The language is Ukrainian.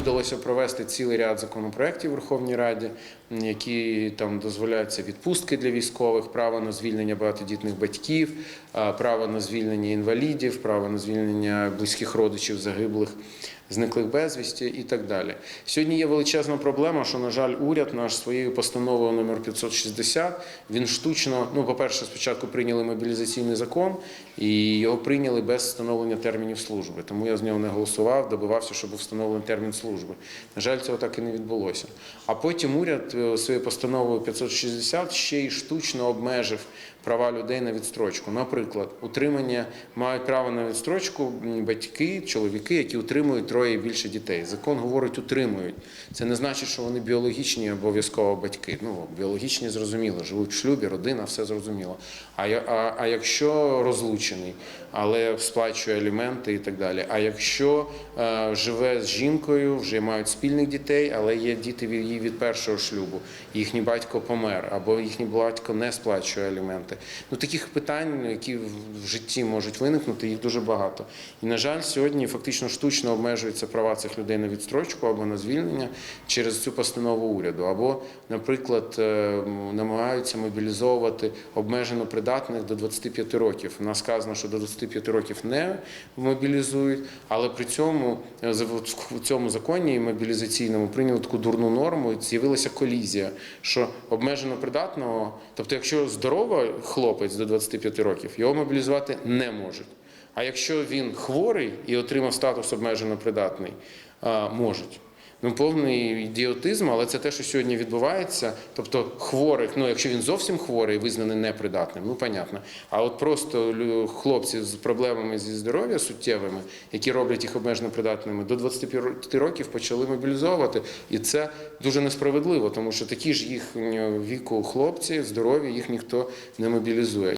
вдалося провести цілий ряд законопроєктів Верховній Раді, які там дозволяються відпустки для військових, право на звільнення багатодітних батьків, право на звільнення інвалідів, право на звільнення близьких родичів загиблих. Зниклих безвісті і так далі. Сьогодні є величезна проблема, що, на жаль, уряд наш своєю постановою номер 560, він штучно, ну, по-перше, спочатку прийняли мобілізаційний закон, і його прийняли без встановлення термінів служби. Тому я з нього не голосував, добивався, щоб був встановлений термін служби. На жаль, цього так і не відбулося. А потім уряд е, своєю постановою 560 ще й штучно обмежив права людей на відстрочку. Наприклад, утримання мають право на відстрочку батьки, чоловіки, які утримують і більше дітей. Закон говорить, утримують. Це не значить, що вони біологічні обов'язково батьки. Ну біологічні зрозуміло, живуть в шлюбі, родина, все зрозуміло. А, а, а якщо розлучений, але сплачує аліменти і так далі. А якщо е, живе з жінкою, вже мають спільних дітей, але є діти від її від першого шлюбу, їхній батько помер, або їхній батько не сплачує аліменти. Ну таких питань, які в житті можуть виникнути, їх дуже багато. І на жаль, сьогодні фактично штучно обмежуються права цих людей на відстрочку або на звільнення через цю постанову уряду, або, наприклад, е, намагаються мобілізовувати обмежено придатних до 25 років. У нас сказано, що до 25 років не мобілізують, але при цьому е, в цьому законі і мобілізаційному прийняли таку дурну норму, і з'явилася колізія, що обмежено придатного, тобто, якщо здоровий хлопець до 25 років, його мобілізувати не можуть. А якщо він хворий і отримав статус обмежено придатний, можуть. Ну, повний ідіотизм, але це те, що сьогодні відбувається. Тобто хворих, ну якщо він зовсім хворий, визнаний непридатним, ну понятно. А от просто хлопці з проблемами зі здоров'я суттєвими, які роблять їх обмежено придатними, до 25 років почали мобілізовувати. І це дуже несправедливо, тому що такі ж їх віку хлопці здорові, їх ніхто не мобілізує.